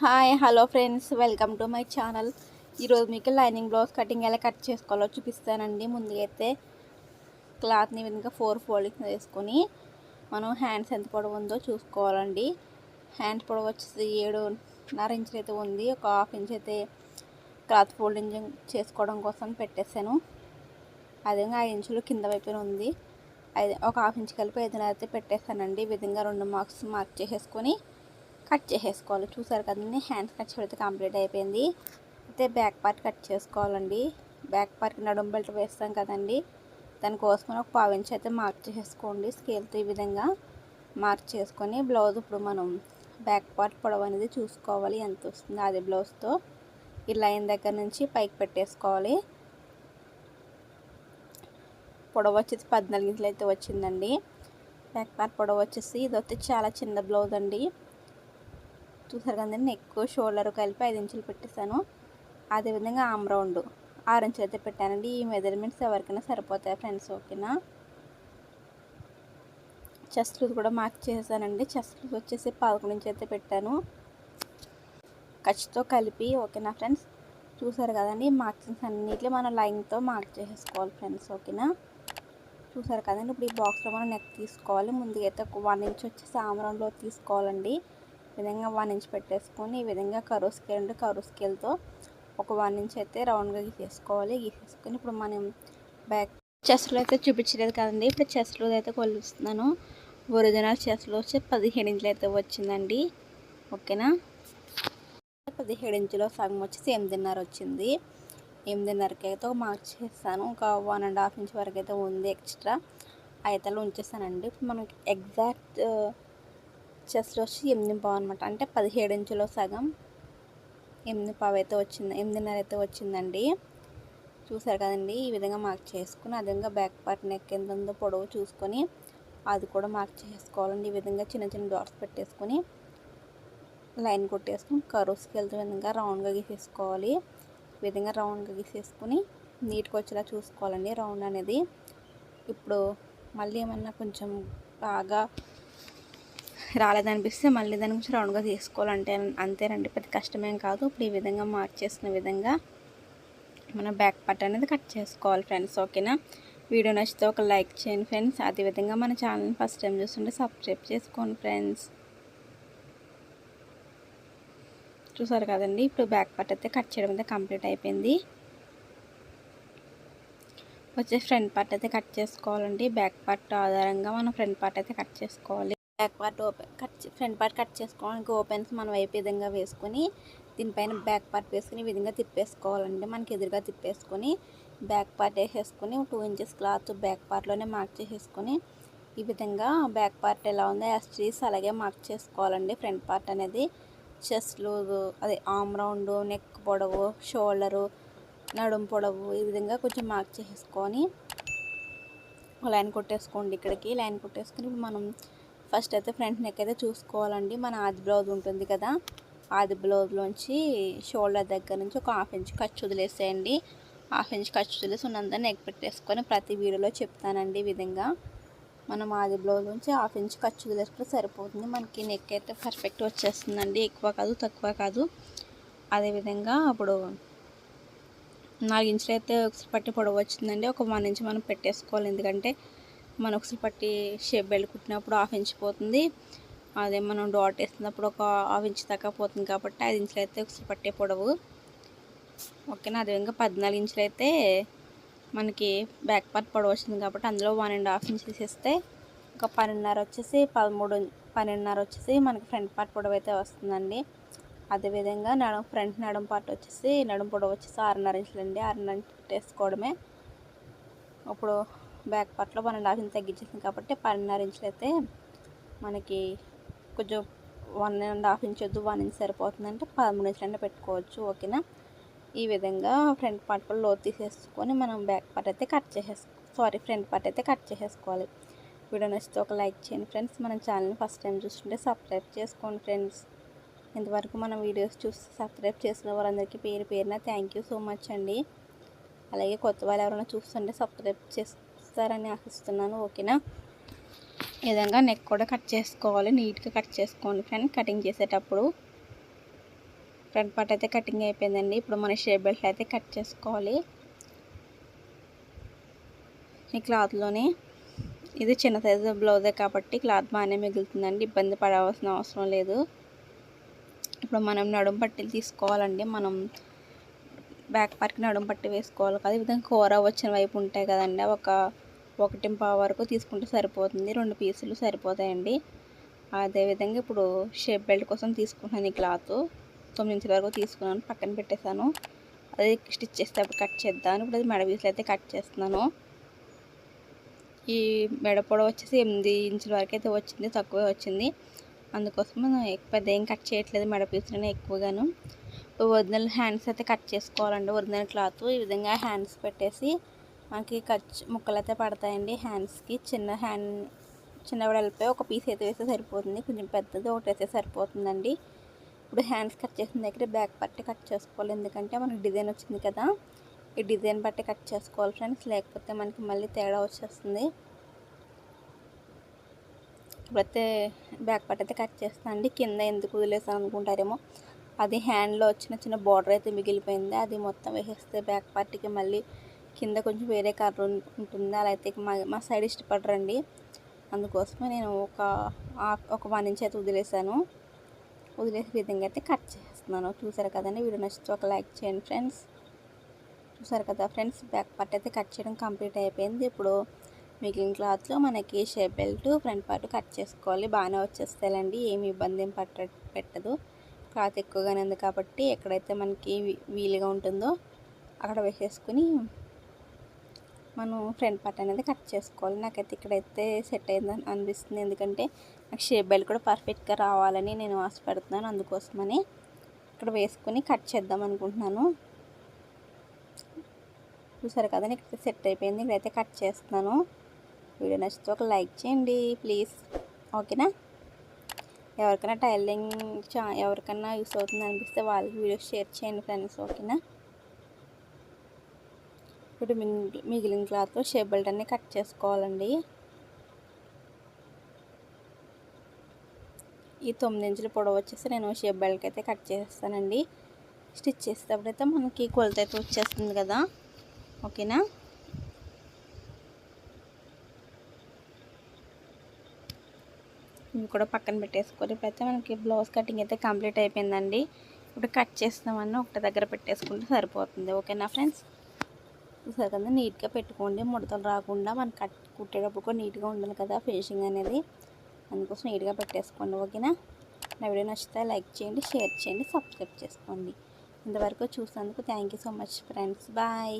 Hi hello friends welcome to my channel. ఈరోజు మీకు lining blouse cutting ఎలా cut చేసుకోవాలో చూపిస్తానండి. ముందుగా అయితే క్లాత్ని విధంగా ఫోర్ ఫోల్డింగ్స్ వేసుకొని మనం హ్యాండ్స్ ఎంత పొడవు ఉందో చూసుకోవాలండి. హ్యాండ్స్ పొడవు వచ్చేసి ఏడున్నర ఇంచులు అయితే ఉంది. ఒక హాఫ్ ఇంచ్ అయితే క్లాత్ ఫోల్డింగ్ చేసుకోవడం కోసం పెట్టేశాను. అదేవిధంగా ఐదు ఇంచులు కింద వైపున ఉంది. ఐదు ఒక హాఫ్ ఇంచ్ కలిపి ఐదున్నర అయితే పెట్టేస్తానండి ఈ విధంగా రెండు మార్క్స్ మార్క్ చేసేసుకొని కట్ చేసేసుకోవాలి. చూసారు కదండి హ్యాండ్స్ కట్ చేయడం కంప్లీట్ అయిపోయింది. అయితే బ్యాక్ పార్ట్ కట్ చేసుకోవాలండి. బ్యాక్ పార్ట్కి నడుము బెల్ట్ వేస్తాం కదండి దానికోసం ఒక పావు ఇంచ్ అయితే మార్క్ చేసుకోండి స్కేల్తో ఈ విధంగా మార్క్ చేసుకొని బ్లౌజ్ ఇప్పుడు మనం బ్యాక్ పార్ట్ పొడవు అనేది చూసుకోవాలి. ఎంత వస్తుంది అది బ్లౌజ్తో. ఈ లైన్ దగ్గర నుంచి పైకి పెట్టేసుకోవాలి. పొడవు వచ్చేసి పద్నాలుగు ఇంచులు అయితే వచ్చిందండి. బ్యాక్ పార్ట్ పొడవు వచ్చేసి ఇది వచ్చి చాలా చిన్న బ్లౌజ్ అండి. చూసారు కదండి నెక్ షోల్డర్ కలిపి ఐదు ఇంచులు పెట్టేశాను. అదేవిధంగా ఆమ్ రౌండ్ ఆరు ఇంచులు అయితే పెట్టానండి. ఈ మెజర్మెంట్స్ ఎవరికైనా సరిపోతాయి ఫ్రెండ్స్? ఓకేనా? చెస్ట్ లూజ్ కూడా మార్క్ చేశానండి చెస్ట్ లూజ్ వచ్చేసి పదకొండు ఇంచులు అయితే పెట్టాను. ఖర్చుతో కలిపి ఓకేనా ఫ్రెండ్స్? చూసారు కదండి మార్క్సింగ్స్ అన్నిట్లో మనం లైన్తో మార్క్ చేసేసుకోవాలి ఫ్రెండ్స్ ఓకేనా? చూసారు కదండి ఇప్పుడు ఈ బాక్స్లో మనం నెక్ తీసుకోవాలి. ముందుగా అయితే ఒక వన్ ఇంచ్ వచ్చేసి ఆమ్రౌండ్లో తీసుకోవాలండి. విధంగా వన్ ఇంచ్ పెట్టేసుకొని ఈ విధంగా కరువు స్కేల్ ఉంటే కరువు స్కేల్తో ఒక వన్ ఇంచ్ అయితే రౌండ్గా గీసేసుకోవాలి. గీసేసుకొని ఇప్పుడు మనం బ్యాక్ చెస్లో అయితే చూపించలేదు కదండి. ఇప్పుడు చెస్లో అయితే కొలుస్తున్నాను. ఒరిజినల్ చెస్లో వచ్చి పదిహేడు ఇంచులు అయితే వచ్చిందండి. ఓకేనా? పదిహేడు ఇంచులో సగం వచ్చేసి ఎనిమిదిన్నర వచ్చింది. ఎనిమిదిన్నరకి అయితే ఒక మార్క్ చేస్తాను. ఒక వన్ అండ్ హాఫ్ ఇంచ్ వరకు అయితే ఉంది ఎక్స్ట్రా. అయితే ఉంచేస్తానండి. ఇప్పుడు మనకి ఎగ్జాక్ట్ చెస్ట్ వచ్చి ఎనిమిది పావు అనమాట అంటే పదిహేడు ఇంచులో సగం ఎనిమిది పావు అయితే వచ్చింది ఎనిమిదిన్నర అయితే వచ్చిందండి. చూసారు కదండి ఈ విధంగా మార్క్ చేసుకుని అదేవిధంగా బ్యాక్ పార్ట్ నెక్ ఎంత ఉందో పొడవు చూసుకొని అది కూడా మార్క్ చేసుకోవాలండి. ఈ విధంగా చిన్న చిన్న డాట్స్ పెట్టేసుకొని లైన్ కొట్టేసుకుని కరువు వెళ్తే విధంగా రౌండ్గా గీసేసుకోవాలి. ఈ విధంగా రౌండ్గా గీసేసుకుని నీట్గా వచ్చేలా చూసుకోవాలండి. రౌండ్ అనేది ఇప్పుడు మళ్ళీ ఏమన్నా కొంచెం బాగా రాలేదనిపిస్తే మళ్ళీ దాని గురించి రౌండ్గా తీసుకోవాలంటే అంతేనండి. పెద్ద కష్టమేం కాదు. ఇప్పుడు ఈ విధంగా మార్క్ విధంగా మన బ్యాక్ పార్ట్ అనేది కట్ చేసుకోవాలి ఫ్రెండ్స్ ఓకేనా వీడియో నచ్చితే ఒక లైక్ చేయండి ఫ్రెండ్స్ అదేవిధంగా మన ఛానల్ని ఫస్ట్ టైం చూస్తుంటే సబ్స్క్రైబ్ చేసుకోండి ఫ్రెండ్స్ చూసారు కదండి? ఇప్పుడు బ్యాక్ పార్ట్ అయితే కట్ చేయడం అయితే కంప్లీట్ అయిపోయింది. వచ్చే ఫ్రంట్ పార్ట్ అయితే కట్ చేసుకోవాలండి. బ్యాక్ పార్ట్ ఆధారంగా మనం ఫ్రంట్ పార్ట్ అయితే కట్ చేసుకోవాలి. Back part open cut front part cut చేసుకోవడానికి ఓపెన్స్ మనం వైపు విధంగా వేసుకొని దీనిపైన బ్యాక్ పార్ట్ వేసుకుని ఈ విధంగా తిప్పేసుకోవాలండి మనకి ఎదురుగా తిప్పేసుకొని బ్యాక్ పార్ట్ వేసేసుకొని టూ ఇంచెస్ క్లాత్ బ్యాక్ పార్ట్లోనే మార్క్ చేసేసుకొని ఈ విధంగా బ్యాక్ పార్ట్ ఎలా ఉందో యాస్ట్రీస్ అలాగే మార్క్ చేసుకోవాలండి ఫ్రంట్ పార్ట్ అనేది. చెస్ట్ లూజ్ అదే ఆమ్ రౌండ్ నెక్ పొడవు షోల్డరు నడుం పొడవు ఈ విధంగా కొంచెం మార్క్ చేసేసుకొని లైన్ కొట్టేసుకోండి ఇక్కడికి. లైన్ కొట్టేసుకుని ఇప్పుడు మనం ఫస్ట్ అయితే ఫ్రంట్ నెక్ అయితే చూసుకోవాలండి. మన ఆది బ్లౌజ్ ఉంటుంది కదా ఆది బ్లౌజ్లోంచి షోల్డర్ దగ్గర నుంచి ఒక హాఫ్ ఇంచ్ ఖర్చు వదిలేసేయండి. హాఫ్ ఇంచ్ ఖర్చు వదిలేసి ఉన్నంత నెక్ పెట్టేసుకొని ప్రతి వీడియోలో చెప్తానండి ఈ విధంగా. మనం ఆది బ్లౌజ్ నుంచి హాఫ్ ఇంచ్ ఖర్చు వదిలేసుకుంటే సరిపోతుంది. మనకి నెక్ అయితే పర్ఫెక్ట్ వచ్చేస్తుందండి. ఎక్కువ కాదు తక్కువ కాదు. అదేవిధంగా అప్పుడు నాలుగు ఇంచులు అయితే ఒకసారి పట్టి పొడవు వచ్చిందండి. ఒక వన్ ఇంచ్ మనం పెట్టేసుకోవాలి. ఎందుకంటే మనం ఒకసారి పట్టి షేప్ బెల్ట్ కుట్టినప్పుడు హాఫ్ ఇంచ్ పోతుంది. అదే మనం డాట్ వేస్తున్నప్పుడు ఒక హాఫ్ ఇంచ్ దాకా పోతుంది కాబట్టి ఐదు ఇంచులు అయితే ఒకసారి పట్టే పొడవు. ఓకేనా? అదేవిధంగా పద్నాలుగు ఇంచులు అయితే మనకి బ్యాక్ పార్ట్ పొడవు వచ్చింది కాబట్టి అందులో వన్ అండ్ హాఫ్ ఇంచ్ తీసేస్తే ఒక పన్నెండున్నర వచ్చేసి పదమూడు పన్నెండున్నర వచ్చేసి మనకి ఫ్రంట్ పార్ట్ పొడవు అయితే వస్తుందండి. అదేవిధంగా నడం ఫ్రంట్ నడుం పార్ట్ వచ్చేసి నడుం పొడవు వచ్చేసి ఆరున్నర ఇంచులండి. ఆరున్నర ఇంచులు వేసుకోవడమే ఇప్పుడు బ్యాక్ పార్ట్లో వన్ అండ్ హాఫ్ ఇంచ్ తగ్గించేసింది కాబట్టి పన్నెండున్నర ఇంచులు అయితే మనకి కొంచెం వన్ అండ్ హాఫ్ ఇంచ్ వద్దు వన్ ఇంచ్ సరిపోతుందంటే పదమూడు ఇంచులైనా పెట్టుకోవచ్చు ఓకేనా? ఈ విధంగా ఫ్రంట్ పార్ట్ కూడా లోతు తీసేసుకొని మనం బ్యాక్ పార్ట్ అయితే కట్ చేసేసుకో సారీ ఫ్రంట్ పార్ట్ అయితే కట్ చేసేసుకోవాలి. వీడియో నచ్చితే ఒక లైక్ చేయండి ఫ్రెండ్స్. మన ఛానల్ని ఫస్ట్ టైం చూస్తుంటే సబ్స్క్రైబ్ చేసుకోండి ఫ్రెండ్స్. ఇంతవరకు మన వీడియోస్ చూసి సబ్స్క్రైబ్ చేసిన వారందరికీ పేరు పేరున థ్యాంక్ యూ సో మచ్ అండి. అలాగే కొత్త వాళ్ళు ఎవరైనా చూస్తుంటే సబ్స్క్రైబ్ చేస్తారని ఆశిస్తున్నాను ఓకేనా? ఈ విధంగా నెక్ కూడా కట్ చేసుకోవాలి నీట్గా కట్ చేసుకోండి ఫ్రెండ్ కటింగ్ చేసేటప్పుడు ఫ్రంట్ పార్ట్ అయితే కటింగ్ అయిపోయిందండి. ఇప్పుడు మన షేప్ బెల్ట్ అయితే కట్ చేసుకోవాలి. ఈ క్లాత్లోనే ఇది చిన్న సైజు బ్లౌజే కాబట్టి క్లాత్ బాగానే మిగులుతుందండి ఇబ్బంది పడవలసిన అవసరం లేదు. ఇప్పుడు మనం నడుము పట్టీలు తీసుకోవాలండి. మనం బ్యాక్ పార్ట్కి నడుము పట్టి వేసుకోవాలి కదా. ఈ విధంగా కూర వచ్చిన వైపు ఉంటాయి కదండి. ఒక ఒకటి పావు వరకు తీసుకుంటే సరిపోతుంది. రెండు పీసులు సరిపోతాయండి. అదేవిధంగా ఇప్పుడు షేప్ బెల్ట్ కోసం తీసుకున్నాను ఈ క్లాత్. తొమ్మిది ఇంచుల వరకు తీసుకున్నాను. పక్కన పెట్టేశాను. అది స్టిచ్ చేస్తే అప్పుడు కట్ చేద్దాను. ఇప్పుడు అది మెడ పీసులు అయితే కట్ చేస్తున్నాను. ఈ మెడ పొడవు వచ్చేసి ఎనిమిది ఇంచుల వరకు అయితే వచ్చింది. తక్కువే వచ్చింది. అందుకోసం పెద్ద ఏం కట్ చేయట్లేదు మెడ పీసులనే ఎక్కువగాను. ఒరిజినల్ హ్యాండ్స్ అయితే కట్ చేసుకోవాలండి. Original cloth. ఈ విధంగా హ్యాండ్స్ పెట్టేసి మనకి ఖర్చు ముక్కలు అయితే పడతాయండి హ్యాండ్స్కి చిన్న హ్యాండ్ చిన్న వెడల్పై ఒక పీస్ అయితే వేస్తే సరిపోతుంది. కొంచెం పెద్దది ఒకటి వేస్తే సరిపోతుందండి. ఇప్పుడు హ్యాండ్స్ కట్ చేసిన దగ్గర బ్యాక్ పట్టి కట్ చేసుకోవాలి. ఎందుకంటే మనకి డిజైన్ వచ్చింది కదా. ఈ డిజైన్ బట్టి కట్ చేసుకోవాలి ఫ్రెండ్స్ లేకపోతే మనకి మళ్ళీ తేడా వచ్చేస్తుంది. ఇప్పుడైతే బ్యాక్ పట్టి అయితే కట్ చేస్తాను అండి. కింద ఎందుకు వదిలేసాను అనుకుంటారేమో. అది హ్యాండ్లో వచ్చిన చిన్న బార్డర్ అయితే మిగిలిపోయింది. అది మొత్తం వేసేస్తే బ్యాక్ పార్టీకి మళ్ళీ కింద కొంచెం వేరే కలర్ ఉంటుంది. అలా అయితే మా మా సైడ్ ఇష్టపడరండి. అందుకోసమే నేను ఒక ఒక వన్ ఇంచ్ అయితే వదిలేసాను. వదిలేసే విధంగా అయితే కట్ చేస్తున్నాను. చూసారు కదండి వీడియో నచ్చితే ఒక లైక్ చేయండి ఫ్రెండ్స్. చూసారు కదా ఫ్రెండ్స్ బ్యాక్ పార్ట్ అయితే కట్ చేయడం కంప్లీట్ అయిపోయింది. ఇప్పుడు మిగిలిన క్లాత్లో మనకి shape belt front part cut చేసుకోవాలి. బాగానే వచ్చేస్తాయండి ఏమి ఇబ్బంది ఏం పట్ట పెట్టదు. క్లాత్ ఎక్కువగానే ఉంది కాబట్టి ఎక్కడైతే మనకి వీలుగా ఉంటుందో అక్కడ వేసేసుకుని మనం ఫ్రంట్ పార్ట్ అనేది కట్ చేసుకోవాలి. నాకైతే ఇక్కడైతే సెట్ అయిందని అనిపిస్తుంది. ఎందుకంటే నాకు షేప్ బెల్ట్ కూడా పర్ఫెక్ట్గా రావాలని నేను ఆశపడుతున్నాను. అందుకోసమని ఇక్కడ వేసుకొని కట్ చేద్దాం అనుకుంటున్నాను. చూసారు కదా ఇక్కడ సెట్ అయిపోయింది. ఇక్కడైతే కట్ చేస్తున్నాను. వీడియో నచ్చితే ఒక లైక్ చేయండి ప్లీజ్. ఓకేనా? ఎవరికైనా టైలింగ్ చా ఎవరికైనా యూస్ అవుతుంది అనిపిస్తే వాళ్ళకి వీడియో షేర్ చేయండి ఫ్రెండ్స్. ఓకేనా? ఇప్పుడు మిగిలిన క్లాత్లో షేప్ బెల్ట్ అన్ని కట్ చేసుకోవాలండి. ఈ తొమ్మిది ఇంచుల పొడవు వచ్చేసి నేను షేప్ బెల్ట్ అయితే కట్ చేస్తానండి. స్టిచ్ చేసేటప్పుడైతే మనకి కొలత అయితే వచ్చేస్తుంది కదా. ఓకేనా? ఇవి కూడా పక్కన పెట్టేసుకొని ఇప్పుడైతే మనకి బ్లౌజ్ కటింగ్ అయితే కంప్లీట్ అయిపోయిందండి. ఇప్పుడు కట్ చేస్తామని ఒకటి దగ్గర పెట్టేసుకుంటే సరిపోతుంది. ఓకేనా ఫ్రెండ్స్? చూసారు కదా నీట్గా పెట్టుకోండి. ముడతలు రాకుండా మనం కట్ కుట్టేటప్పుడు కూడా నీట్గా ఉండాలి కదా ఫినిషింగ్ అనేది. అందుకోసం నీట్గా పెట్టేసుకోండి. ఓకేనా? నా వీడియో నచ్చితే లైక్ చేయండి షేర్ చేయండి సబ్స్క్రైబ్ చేసుకోండి. ఇంతవరకు చూసినందుకు thank so much friends. Bye.